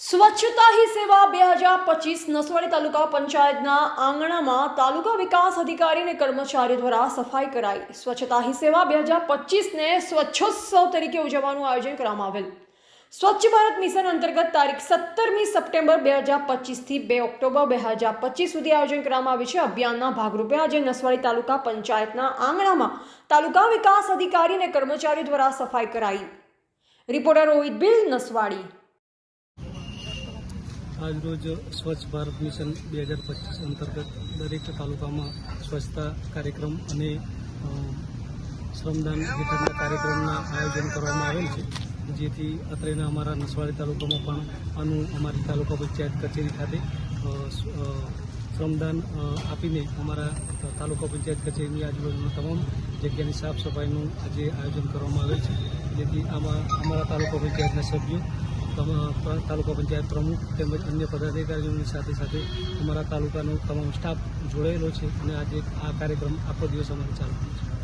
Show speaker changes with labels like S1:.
S1: સ્વચ્છતા હી સેવા બે હજાર પચીસ નસવાડી તાલુકા પંચાયતના આંગણામાં તાલુકા વિકાસ અધિકારી અને કર્મચારીઓ દ્વારા સફાઈ કરાઈ. સ્વચ્છતા હી સેવા બે હજાર પચીસને સ્વચ્છોત્સવ તરીકે ઉજવવાનું આયોજન કરવામાં આવેલ. સ્વચ્છ ભારત મિશન અંતર્ગત તારીખ સત્તરમી સપ્ટેમ્બર બે હજાર પચીસથી બે ઓક્ટોબર બે હજાર પચીસ સુધી આયોજન કરવામાં આવ્યું છે. અભિયાનના ભાગરૂપે આજે નસવાડી તાલુકા પંચાયતના આંગણામાં તાલુકા વિકાસ અધિકારી અને કર્મચારીઓ દ્વારા સફાઈ કરાઈ. રિપોર્ટર રોહિત બિલ, નસવાડી.
S2: આજરોજ સ્વચ્છ ભારત મિશન બે હજાર પચીસ અંતર્ગત દરેક તાલુકામાં સ્વચ્છતા કાર્યક્રમ અને શ્રમદાન વિતરણના કાર્યક્રમના આયોજન કરવામાં આવેલ છે. જેથી અત્રેના અમારા નસવાડી તાલુકામાં પણ આનું અમારી તાલુકા પંચાયત કચેરી ખાતે શ્રમદાન આપીને અમારા તાલુકા પંચાયત કચેરીની આજુબાજુના તમામ જગ્યાની સાફ સફાઈનું આજે આયોજન કરવામાં આવેલ છે. જેથી આમાં અમારા તાલુકા પંચાયતના સભ્યો તાલુકા પંચાયત પ્રમુખ તેમજ અન્ય પદાધિકારીઓની સાથે સાથે અમારા તાલુકાનો તમામ સ્ટાફ જોડાયેલો છે અને આજે આ કાર્યક્રમ આખો દિવસ અમારે ચાલુ છે.